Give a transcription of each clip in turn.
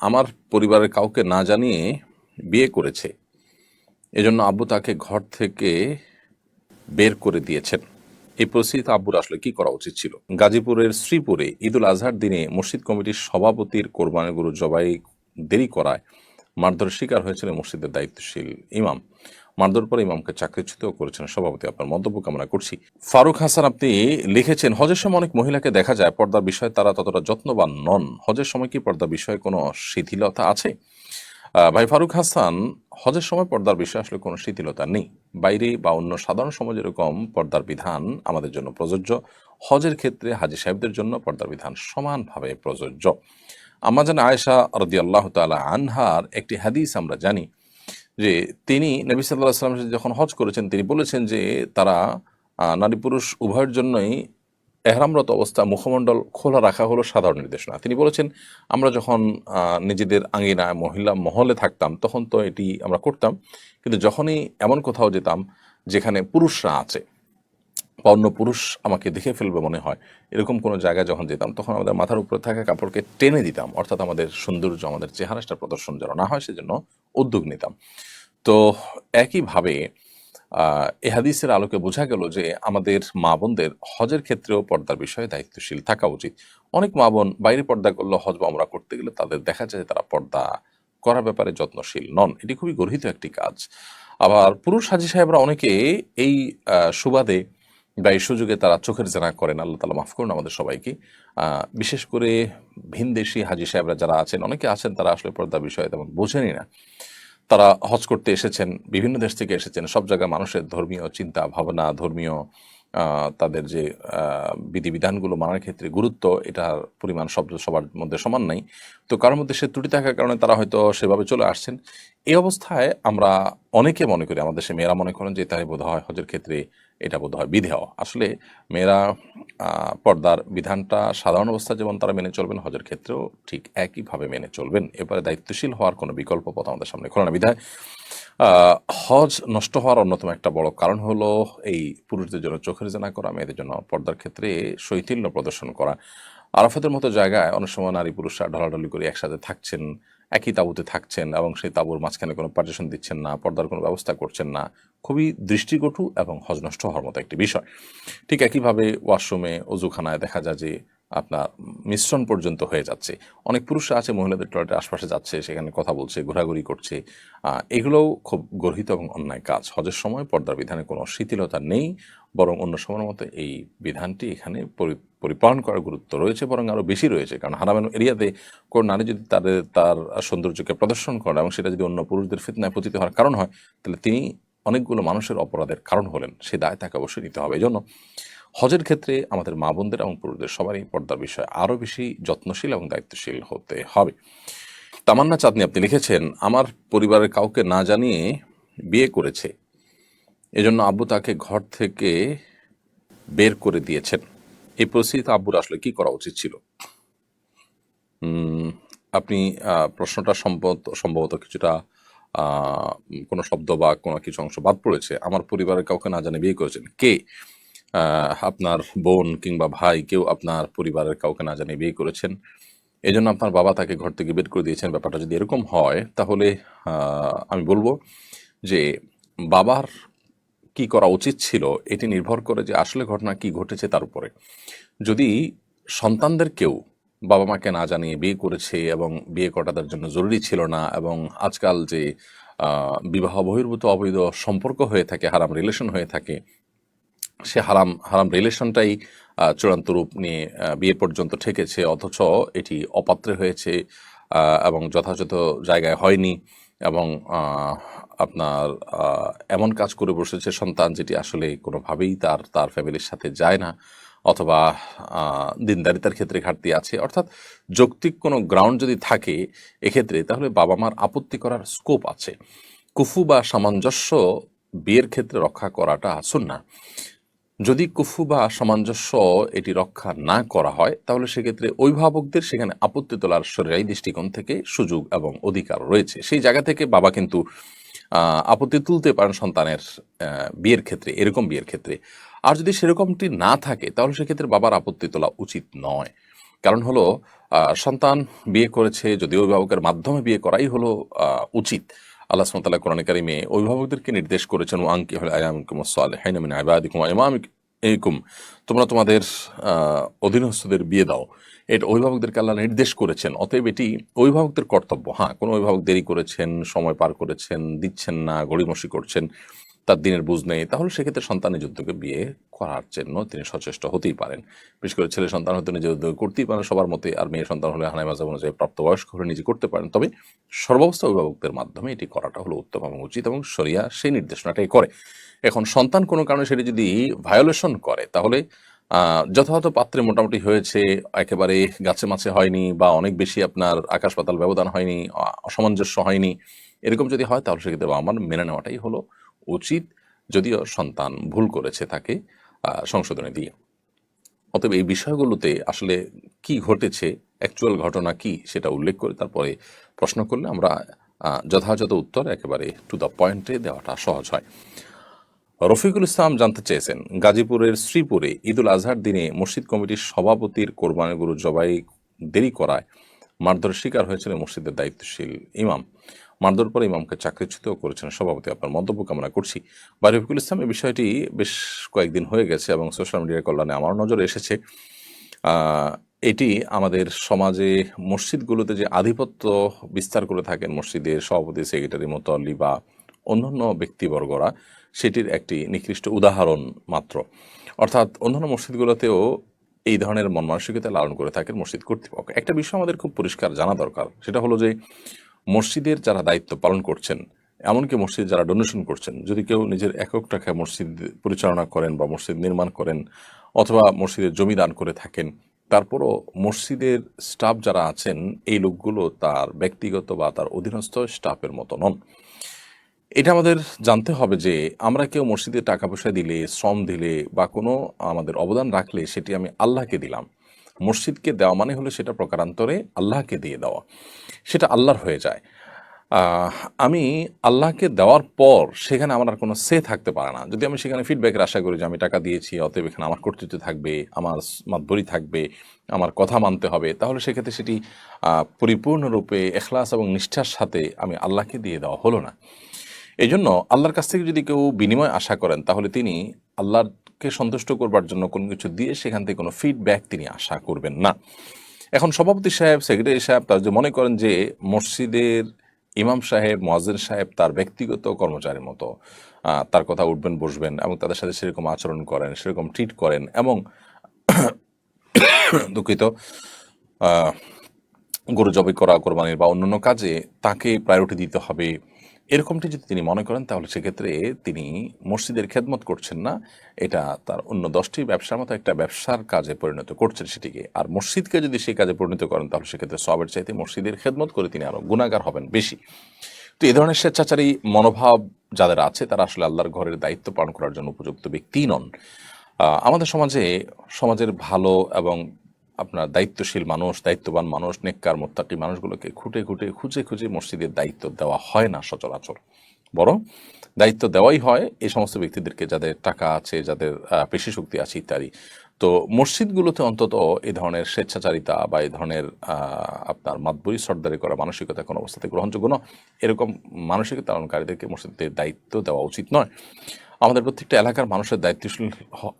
আমার পরিবারের কাউকে না জানিয়ে বিয়ে করেছে। এজন্য আব্বু তাকে ঘর থেকে বের করে দিয়েছেন। এই পরিস্থিতিতে আব্বুর আসলে কি করা উচিত ছিল? গাজীপুরের শ্রীপুরে ঈদুল আজহার দিনে মসজিদ কমিটির সভাপতির কোরবানি গরু জবাই দেরি করায় মারধরের শিকার হয়েছিলেন মসজিদের দায়িত্বশীল ইমাম। মারধর পরে ইমামকে চাকরিচ্যুত করেছেন সভাপতি। আপনার মন্তব্য কামনা করছি। ফারুক হাসান, আপনি লিখেছেন, হজের সময় অনেক মহিলাকে দেখা যায়, পর্দার বিষয়ে তারা ততটা যত্নবান নন। হজের সময় কি পর্দার বিষয়ে কোনো শিথিলতা আছে? ভাই ফারুক হাসান, হজের সময় পর্দার বিষয়ে আসলে কোনো শিথিলতা নেই। বাইরে বা অন্য সাধারণ সমাজ যেরকম পর্দার বিধান আমাদের জন্য প্রযোজ্য, হজের ক্ষেত্রে হাজি সাহেবদের জন্য পর্দার বিধান সমানভাবে প্রযোজ্য। আমার জানা আয়েশা রদি আল্লাহ তালা আনহার একটি হাদিস আমরা জানি যে তিনি নবী সাল্লাহ সাল্লাম যখন হজ করেছেন, তিনি বলেছেন যে তারা নারী পুরুষ উভয়ের জন্যই এহরামরত অবস্থা মুখমণ্ডল খোলা রাখা হলো সাধারণ নির্দেশনা তিনি বলেছেন, আমরা যখন নিজেদের আঙ্গিনায় মহিলা মহলে থাকতাম, তখন তো এটি আমরা করতাম। কিন্তু যখনই এমন কোথাও যেতাম যেখানে পুরুষরা আছে অন্য পুরুষ আমাকে দেখে ফেলবে মনে হয়, এরকম কোনো জায়গায় যখন যেতাম, তখন আমাদের মাথার উপরে থাকা কাপড়কে টেনে দিতাম। অর্থাৎ আমাদের সৌন্দর্য, আমাদের চেহারাটা প্রদর্শন যেন না হয়, সেজন্য উদ্যোগ নিতাম। তো একইভাবে এ হাদিসের আলোকে বোঝা গেল যে আমাদের মা বোনদের হজের ক্ষেত্রেও পর্দার বিষয়ে দায়িত্বশীল থাকা উচিত। অনেক মা বোন বাইরে পর্দা করলে হজ আমরা করতে গেলে তাদের দেখা যায় তারা পর্দা করার ব্যাপারে যত্নশীল নন। এটি খুবই গর্হিত একটি কাজ। আবার পুরুষ হাজি সাহেবরা অনেকে এই সুবাদে বা এই সুযোগে তারা চোখের জেনা করেন, আল্লাহ তালা মাফ করুন আমাদের সবাইকে। বিশেষ করে ভিনদেশি হাজি সাহেবরা যারা আছেন, অনেকে আছেন তারা আসলে পর্দার বিষয়ে তেমন বোঝেনই না। তারা হজ করতে এসেছেন, বিভিন্ন দেশ থেকে এসেছেন, সব জায়গায় মানুষের ধর্মীয় চিন্তা, ভাবনা, ধর্মীয় তাদের যে বিধিবিধানগুলো মানার ক্ষেত্রে গুরুত্ব, এটার পরিমাণ সব, সবার মধ্যে সমান নাই। তো কারোর মধ্যে সে ত্রুটি থাকার কারণে তারা হয়তো সেভাবে চলে আসছেন। এই অবস্থায় আমরা অনেকে মনে করি, আমাদের দেশে মেয়েরা মনে করেন যে, তাই বোধ হয় হজের ক্ষেত্রে এটা বোধ হয় বিধেয়। আসলে মেয়েরা পর্দার বিধানটা সাধারণ অবস্থা যেমন তারা মেনে চলবেন, হজের ক্ষেত্রেও ঠিক একইভাবে মেনে চলবেন। এবারে দায়িত্বশীল হওয়ার কোনো বিকল্প পথ আমাদের সামনে খোলা না বিধায় হজ নষ্ট হওয়ার অন্যতম একটা বড় কারণ হলো এই পুরুষদের জন্য চোখের জানা করা, মেয়েদের জন্য পর্দার ক্ষেত্রে শৈথিল্য প্রদর্শন করা। আরাফাতের মতো জায়গায় অনেক সময় নারী পুরুষরা ঢলাঢলি করে একসাথে থাকছেন, একই তাঁবুতে থাকছেন এবং সেই তাঁবুর মাঝখানে কোনো পার্টিশন দিচ্ছেন না, পর্দার কোনো ব্যবস্থা করছেন না। খুবই দৃষ্টিকটু এবং হজনষ্ট হওয়ার মতো একটি বিষয়। ঠিক একইভাবে ওয়াশরুমে অজুখানায় দেখা যায় যে আপনার মিশ্রণ পর্যন্ত হয়ে যাচ্ছে। অনেক পুরুষরা আছে, মহিলাদের টয়লেটের আশপাশে যাচ্ছে, সেখানে কথা বলছে, ঘোরাঘুরি করছে। এগুলোও খুব গর্হিত এবং অন্যায় কাজ। হজের সময় পর্দার বিধানে কোনো শিথিলতা নেই, বরং অন্য সময়ের মতো এই বিধানটি এখানে পরি- পরিপালন করার গুরুত্ব রয়েছে, বরং আরও বেশি রয়েছে। কারণ হারামেন এরিয়াতে কোনো নারী যদি তাদের তার সৌন্দর্যকে প্রদর্শন করে এবং সেটা যদি অন্য পুরুষদের ফিতনায় পতিত হওয়ার কারণ হয়, তাহলে তিনি অনেকগুলো মানুষের অপরাধের কারণ হলেন। সে দায় তাকে অবশ্যই নিতে হবে। এই জন্য হজের ক্ষেত্রে আমাদের মা বোনদের এবং পুরুষদের সবারই পর্দার বিষয়ে আরও বেশি যত্নশীল এবং দায়িত্বশীল হতে হবে। তামান্না চাঁদনি আপনি লিখেছেন, আমার পরিবারের কাউকে না জানিয়ে বিয়ে করেছে। এজন্য আব্বু তাকে ঘর থেকে বের করে দিয়েছেন। এই পরিস্থিতিতে আব্বুর আসলে কি করা উচিত ছিল? আপনি প্রশ্নটা সম্ভবত সম্ভবত কিছুটা কোনো শব্দ বা কোনো কিছু অংশ বাদ পড়েছে। আমার পরিবারের কাউকে না জানে বিয়ে করেছেন কে? আপনার বোন কিংবা ভাই কেউ আপনার পরিবারের কাউকে না জানিয়ে বিয়ে করেছেন এই জন্য আপনার বাবা তাকে ঘর থেকে বের করে দিয়েছেন। ব্যাপারটা যদি এরকম হয়, তাহলে আমি বলব যে বাবার কি করা উচিত ছিল, এটি নির্ভর করে যে আসলে ঘটনা কি ঘটেছে তার উপরে। যদি সন্তানদের কেউ বাবা মাকে না জানিয়ে বিয়ে করেছে এবং বিয়ে করা জন্য জরুরি ছিল না এবং আজকাল যে বিবাহ বহির্ভূত অবৈধ সম্পর্ক হয়ে থাকে, হারাম রিলেশন হয়ে থাকে সে হারাম হারাম রিলেশনটাই চূড়ান্ত রূপ নিয়ে বিয়ে পর্যন্ত ঠেকেছে, অথচ এটি অপাত্রে হয়েছে এবং যথাযথ জায়গায় হয়নি, এবং আপনার এমন কাজ করে বসেছে সন্তান যেটি আসলে কোনোভাবেই তার তার ফ্যামিলির সাথে যায় না, অথবা দিনদারিতার ক্ষেত্রে ঘাটতি আছে। অর্থাৎ যৌক্তিক কোনো গ্রাউন্ড যদি থাকে এক্ষেত্রে, তাহলে বাবা মার আপত্তি করার স্কোপ আছে। কুফু বা সামঞ্জস্য বিয়ের ক্ষেত্রে রক্ষা করাটা সুন্না যদি কুফু বা সামঞ্জস্য এটি রক্ষা না করা হয়, তাহলে সেক্ষেত্রে অভিভাবকদের সেখানে আপত্তি তোলার শরীরাই দৃষ্টিকোণ থেকে সুযোগ এবং অধিকার রয়েছে। সেই জায়গা থেকে বাবা কিন্তু আপত্তি তুলতে পারেন সন্তানের বিয়ের ক্ষেত্রে, এরকম বিয়ের ক্ষেত্রে। আর যদি সেরকমটি না থাকে, তাহলে সেক্ষেত্রে বাবার আপত্তি তোলা উচিত নয়। কারণ হলো সন্তান বিয়ে করেছে, যদি অভিভাবকের মাধ্যমে বিয়ে করাই হলো উচিত। আল্লাহ সুমতাল্লাহ কোরআন কারিমে অভিভাবকদেরকে নির্দেশ করেছেন আঙ্কি হল আয়ামকুম সালেহিন আবাদিকুম ইমামিকুম তোমরা তোমাদের অধীনস্থদের বিয়ে দাও। এটা অভিভাবকদেরকে আল্লাহ নির্দেশ করেছেন। অতএব এটি অভিভাবকদের কর্তব্য। হ্যাঁ কোনো অভিভাবক দেরি করেছেন, সময় পার করেছেন, দিচ্ছেন না, গড়িমসি করছেন। তার দিনের বুঝ নেই, তাহলে সেক্ষেত্রে সন্তান নিজ উদ্যোগে বিয়ে করার জন্য তিনি সচেষ্ট হতেই পারেন। বিশেষ করে ছেলে সন্তান হতে নিজের উদ্যোগে করতেই পারেন, সবার মতে আর মেয়ে সন্তান হলে হানাই মাঝে অনুযায়ী প্রাপ্তবয়স্ক হলে নিজে করতে পারেন। তবে সর্বাবস্থা অভিভাবকদের মাধ্যমে এটি করাটা হলো উত্তম এবং উচিত এবং সরিয়া সেই নির্দেশনাটাই করে। এখন সন্তান কোনো কারণে সেটি যদি ভায়োলেশন করে, তাহলে যথাযথ পাত্রে মোটামুটি হয়েছে, একেবারে গাছে মাছে হয়নি বা অনেক বেশি আপনার আকাশ পাতাল ব্যবধান হয়নি অসামঞ্জস্য হয়নি, এরকম যদি হয় তাহলে সেক্ষেত্রে আমার মেনে নেওয়াটাই হলো উচিত যদিও সন্তান ভুল করেছে তাকে সংশোধনে দিয়ে। অতএব এই বিষয়গুলোতে আসলে কি ঘটেছে অ্যাকচুয়াল ঘটনা কি সেটা উল্লেখ করে তারপরে প্রশ্ন করলে আমরা যথাযথ উত্তর একেবারে টু দ্য পয়েন্টে দেওয়াটা সহজ হয়। রফিকুল ইসলাম জানতে চেয়েছেন, গাজীপুরের শ্রীপুরে ঈদুল আজহার দিনে মসজিদ কমিটির সভাপতির কোরবানি গরু জবাই দেরি করায় মারধরের শিকার হয়েছিলেন মসজিদের দায়িত্বশীল ইমাম। মারধর পরে ইমামকে চাকরিচ্যুত করেছেন। সভাপতি আপনার মন্তব্য কামনা করছি। বা রফিকুল ইসলাম, এই বিষয়টি বেশ কয়েকদিন হয়ে গেছে এবং সোশ্যাল মিডিয়ার কল্যাণে আমার নজরে এসেছে। এটি আমাদের সমাজে মসজিদগুলোতে যে আধিপত্য বিস্তার করে থাকেন মসজিদের সভাপতি, সেক্রেটারি, মোতাল্লি বা অন্যান্য ব্যক্তিবর্গরা, সেটির একটি নিকৃষ্ট উদাহরণ মাত্র। অর্থাৎ অন্যান্য মসজিদগুলোতেও এই ধরনের মন মানসিকতা লালন করে থাকেন মসজিদ কর্তৃপক্ষ। একটা বিষয় আমাদের খুব পরিষ্কার জানা দরকার, সেটা হলো যে মসজিদের যারা দায়িত্ব পালন করছেন, এমনকি মসজিদ যারা ডোনেশন করছেন, যদি কেউ নিজের একক টাকায় মসজিদ পরিচালনা করেন বা মসজিদ নির্মাণ করেন অথবা মসজিদের জমি দান করে থাকেন, তারপরও মসজিদের স্টাফ যারা আছেন, এই লোকগুলো তার ব্যক্তিগত বা তার অধীনস্থ স্টাফের মতো নন। এটা আমাদের জানতে হবে যে আমরা কেউ মসজিদে টাকা পয়সা দিলে, শ্রম দিলে বা কোনো আমাদের অবদান রাখলে সেটি আমি আল্লাহকে দিলাম। মসজিদকে দেওয়া মানে হলো সেটা প্রকারান্তরে আল্লাহকে দিয়ে দেওয়া। সেটা আল্লাহর হয়ে যায়। আমি আল্লাহকে দেওয়ার পর সেখানে আমার আর কোনো সে থাকতে পারে না। যদি আমি সেখানে ফিডব্যাকের আশা করি যে আমি টাকা দিয়েছি, অতএব এখানে আমার কর্তৃত্ব থাকবে, আমার মাতবরি থাকবে, আমার কথা মানতে হবে, তাহলে সেক্ষেত্রে সেটি পরিপূর্ণরূপে এখলাস এবং নিষ্ঠার সাথে আমি আল্লাহকে দিয়ে দেওয়া হলো না। এই জন্য আল্লাহর কাছ থেকে যদি কেউ বিনিময় আশা করেন, তাহলে তিনি আল্লাহকে সন্তুষ্ট করবার জন্য কোনো কিছু দিয়ে সেখান থেকে কোনো ফিডব্যাক তিনি আশা করবেন না। এখন সভাপতি সাহেব সেক্রেটারি সাহেব তারা যে মনে করেন যে মসজিদের ইমাম সাহেব, মোয়াজ্জেন সাহেব তার ব্যক্তিগত কর্মচারীর মতো তার কথা উঠবেন, বসবেন এবং তাদের সাথে সেরকম আচরণ করেন, সেরকম ট্রিট করেন এবং দুঃখিত গরু জবাই করা, কোরবানির বা অন্যান্য কাজে তাকে প্রায়োরিটি দিতে হবে। এরকমটি যদি তিনি মনে করেন, তাহলে সেক্ষেত্রে তিনি মসজিদের খেদমত করছেন না। এটা তার অন্য দশটি ব্যবসার মতো একটা ব্যবসার কাজে পরিণত করছেন সেটিকে। আর মসজিদকে যদি সেই কাজে পরিণত করেন, তাহলে সেক্ষেত্রে সবের চাইতে মসজিদের খেদমত করে তিনি আরও গুণাগার হবেন বেশি। তো এই ধরনের স্বেচ্ছাচারী মনোভাব যাদের আছে, তারা আসলে আল্লাহর ঘরের দায়িত্ব পালন করার জন্য উপযুক্ত ব্যক্তি নন। আমাদের সমাজে, সমাজের ভালো এবং আপনার দায়িত্বশীল মানুষ, দায়িত্ববান মানুষ, নেককার, মোত্তাকি মানুষগুলোকে খুঁটে খুঁটে, খুঁজে খুঁজে মসজিদের দায়িত্ব দেওয়া হয় না সচরাচর। বরং দায়িত্ব দেওয়াই হয় এই সমস্ত ব্যক্তিদেরকে যাদের টাকা আছে, যাদের পেশি শক্তি আছে ইত্যাদি। তো মসজিদগুলোতে অন্তত এ ধরনের স্বেচ্ছাচারিতা বা এ ধরনের আপনার মাতবরি সর্দারি করা মানসিকতা কোনো অবস্থাতে গ্রহণযোগ্য নয়। এরকম মানসিকতা পালনকারীদেরকে মসজিদের দায়িত্ব দেওয়া উচিত নয়। আমাদের প্রত্যেকটা এলাকার মানুষের দায়িত্বশীল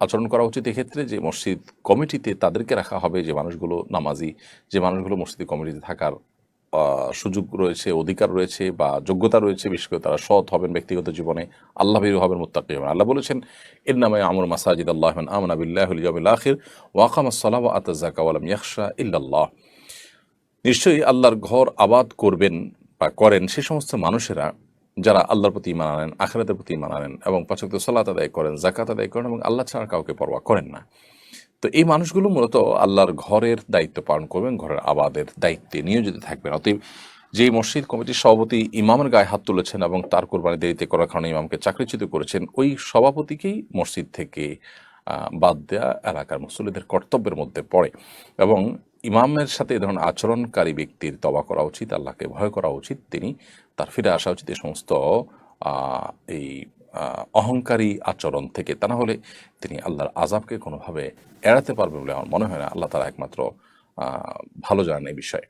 আচরণ করা উচিত। এক্ষেত্রে যে মসজিদ কমিটিতে তাদেরকে রাখা হবে, যে মানুষগুলো নামাজি, যে মানুষগুলো মসজিদ কমিটিতে থাকার সুযোগ রয়েছে, অধিকার রয়েছে বা যোগ্যতা রয়েছে, বিশেষ করে তারা সৎ হবেন ব্যক্তিগত জীবনে আল্লাহ ভীরু হবেন মুত্তাকি হবেন আল্লাহ বলেছেন, এর নামে আমর মাসাজিদ আল্লাহ আমনা বিল্লাহুল ইয়াউমিল আখির ওয়াকাম আসসালাম যাকা ওয়া ইল্লাল্লাহ। নিশ্চয়ই আল্লাহর ঘর আবাদ করবেন বা করেন, সে সমস্ত মানুষেরা যারা আল্লাহর প্রতি ইমান আনেন, আখেরাতের প্রতি ইমান আনেন এবং পাচক সালাত আদায় করেন জাকাত আদায় করেন এবং আল্লাহ ছাড়া কাউকে পরোয়া করেন না। তো এই মানুষগুলো মূলত আল্লাহর ঘরের দায়িত্ব পালন করবেন, ঘরের আবাদের দায়িত্বে নিয়োজিত থাকবেন। অতএব যে মসজিদ কমিটির সভাপতি ইমামের গায়ে হাত তুলেছেন এবং তার কোরবানি দেরিতে করার কারণে ইমামকে চাকরিচ্যুত করেছেন, ওই সভাপতিকেই মসজিদ থেকে বাদ দেয়া এলাকার মুসল্লিদের কর্তব্যের মধ্যে পড়ে এবং ইমামের সাথে এ ধরনের আচরণকারী ব্যক্তির তবা করা উচিত, আল্লাহকে ভয় করা উচিত, তিনি তার ফিরে আসা উচিত এই সমস্ত এই অহংকারী আচরণ থেকে। তা না হলে তিনি আল্লাহর আজাবকে কোনোভাবে এড়াতে পারবে বলে আমার মনে হয় না। আল্লাহ তারা একমাত্র ভালো জানেন এই বিষয়ে।